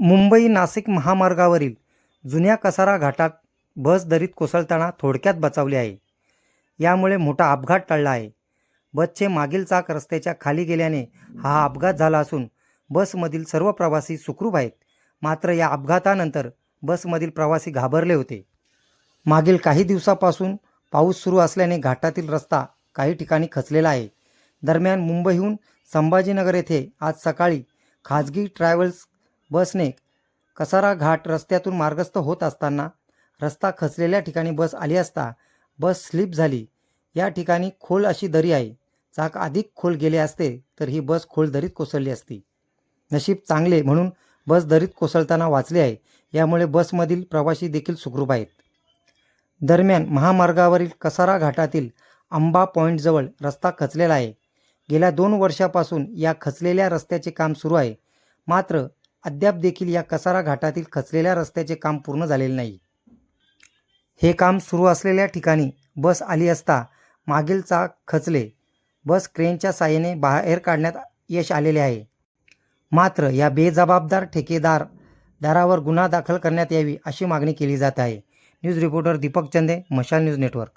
मुंबई नाशिक महामार्गावरील जुन्या कसारा घाटात बस दरीत कोसळताना थोडक्यात बचावली आहे. यामुळे मोठा अपघात टळला आहे. बसचे मागील चाक रस्त्याच्या खाली गेल्याने हा अपघात झाला असून बसमधील सर्व प्रवासी सुखरूप आहेत. मात्र या अपघातानंतर बसमधील प्रवासी घाबरले होते. मागील काही दिवसापासून पाऊस सुरू असल्याने घाटातील रस्ता काही ठिकाणी खचलेला आहे. दरम्यान मुंबईहून संभाजीनगर येथे आज सकाळी खाजगी ट्रॅव्हल्स बसने कसारा घाट रस्त्यातून मार्गस्थ होत असताना रस्ता खचलेल्या ठिकाणी बस आली असता बस स्लिप झाली. या ठिकाणी खोल अशी दरी आहे. चाक अधिक खोल गेले असते तर ही बस खोल दरीत कोसळली असती. नशीब चांगले म्हणून बस दरीत कोसळताना वाचले आहे. यामुळे बसमधील प्रवासी देखील सुखरूप आहेत. दरम्यान महामार्गावरील कसारा घाटातील अंबा पॉईंटजवळ रस्ता खचलेला आहे. गेल्या दोन वर्षापासून या खचलेल्या रस्त्याचे काम सुरू आहे. मात्र अद्याप देखील या कसारा घाटातील खचलेल्या रस्त्याचे काम पूर्ण झालेले नाही. हे काम सुरू असलेल्या ठिकाणी बस आली असता मागील चाक खचले बस क्रेनच्या साहाय्याने बाहेर काढण्यात यश आलेले आहे. मात्र या बेजबाबदार ठेकेदार दारावर गुन्हा दाखल करण्यात यावी अशी मागणी केली जात आहे. न्यूज रिपोर्टर दीपक चंदे मशाल न्यूज नेटवर्क.